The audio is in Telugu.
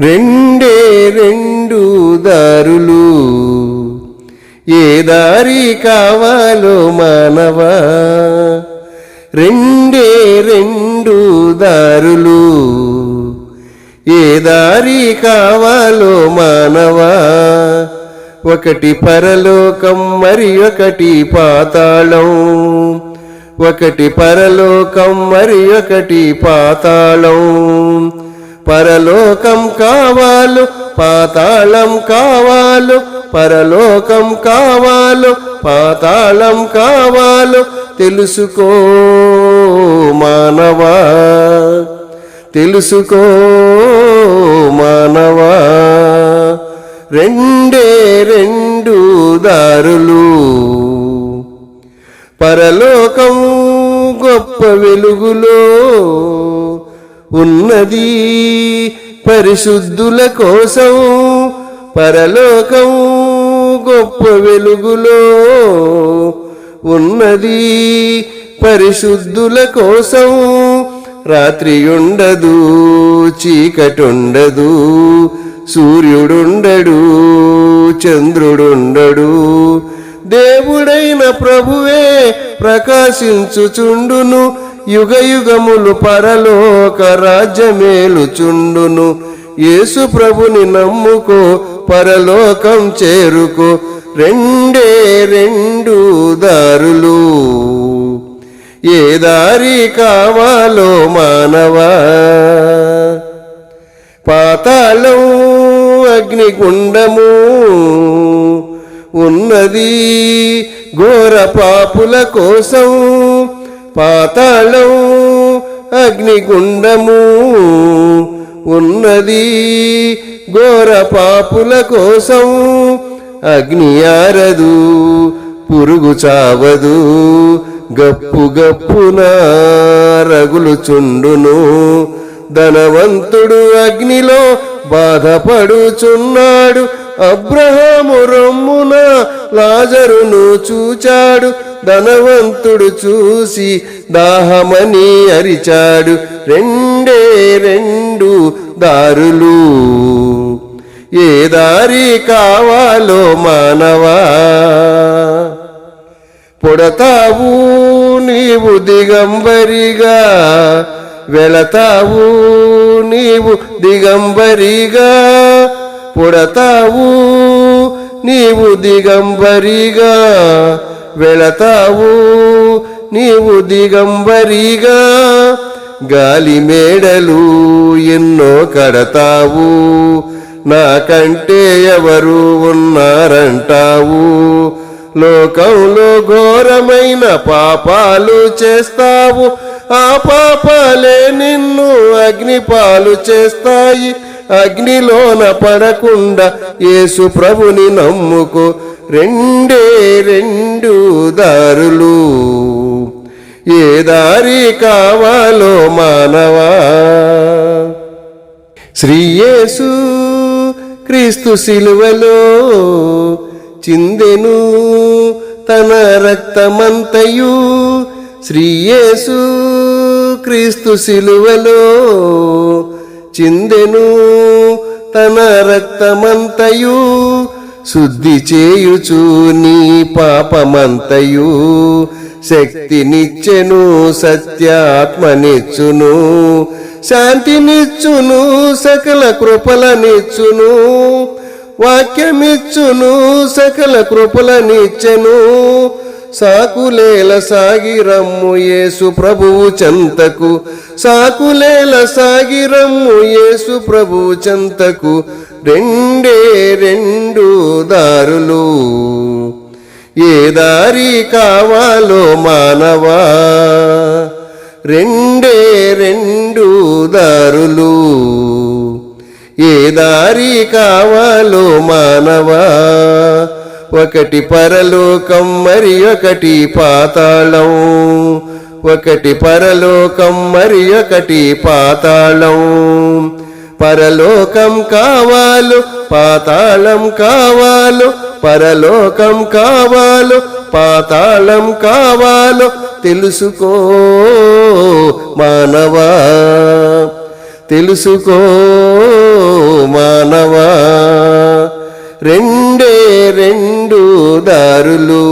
రెండే రెండు దారులు. ఏ దారి కావాలో మానవా? రెండే రెండు దారులు. ఏ దారి కావాలో మానవా? ఒకటి పరలోకం మరి ఒకటి పాతాళం. ఒకటి పరలోకం మరి ఒకటి పాతాళం. పరలోకం కావాలు పాతాళం కావాలు పరలోకం కావాలు పాతాళం కావాలు తెలుసుకో మానవా తెలుసుకో మానవా. రెండే రెండు దారులు పరలోకం గొప్ప వెలుగులో ఉన్నది పరిశుద్ధుల కోసం పరలోకం గొప్ప వెలుగులో ఉన్నది పరిశుద్ధుల కోసం. రాత్రి ఉండదు చీకటుండదు సూర్యుడుండడు చంద్రుడుండడు. దేవుడైన ప్రభువే ప్రకాశించుచుండును యుగయుగములు పరలోక రాజ్యమేలుచుండును. యేసు ప్రభుని నమ్ముకో పరలోకం చేరుకో. రెండే రెండు దారులు. ఏ దారి కావాలో మానవా? పాతాళం అగ్నిగుండము. ఉన్నది ఘోర పాపుల కోసం. పాతాళం అగ్నిగుండము ఉన్నది ఘోర పాపుల కోసం. అగ్ని ఆరదు పురుగు చావదు గప్పు గప్పున రగులుచుండును ధనవంతుడు అగ్నిలో బాధపడుచున్నాడు అబ్రహాము రొమ్మున లాజరును చూచాడు ధనవంతుడు చూసి దాహమని అరిచాడు. రెండే రెండు దారులు. ఏ దారి కావాలో మానవా? పొడతావు నీవు దిగంబరిగా వెళతావు నీవు దిగంబరిగా. పుడతావు నీవు దిగంబరిగా వెళతావు నీవు దిగంబరిగా గాలి మేడలు ఎన్నో కడతావు నాకంటే ఎవరు ఉన్నారంటావు. లోకంలో ఘోరమైన పాపాలు చేస్తావు ఆ పాపాలే నిన్ను అగ్నిపాలు చేస్తాయి. అగ్నిలోన పడకుండా యేసు ప్రభుని నమ్ముకో. రెండే రెండు దారులు. ఏ దారి కావాలో మానవా? శ్రీయేసు క్రీస్తు శిలువలో చిందెను తన రక్తమంతయు. శ్రీయేసు క్రీస్తు శిలువలో చిందెను తన రక్తమంతయు శుద్ధి చేయుచు నీ పాపమంతయు. శక్తినిచ్చెను సత్యాత్మనిచ్చును శాంతినిచ్చును సకల కృపలనిచ్చును. వాక్యమిచ్చును సకల కృపలనిచ్చెను. సాకులేల సాగిరమ్ము యేసు ప్రభువు చంతకు. సాకులేల సాగిరమ్ము యేసు ప్రభువు చంతకు. రెండే రెండు దారులు. ఏ దారి కావాలో మానవా? రెండే రెండు దారులు. ఏ దారి కావాలో మానవా? ఒకటి పరలోకం మరి ఒకటి పాతాళం. ఒకటి పరలోకం మరి ఒకటి పాతాళం. పరలోకం కావాలు పాతాళం కావాలు. పరలోకం కావాలు పాతాళం కావాలో. తెలుసుకో మానవా తెలుసుకో మానవా. రెండే రెండు దారులు.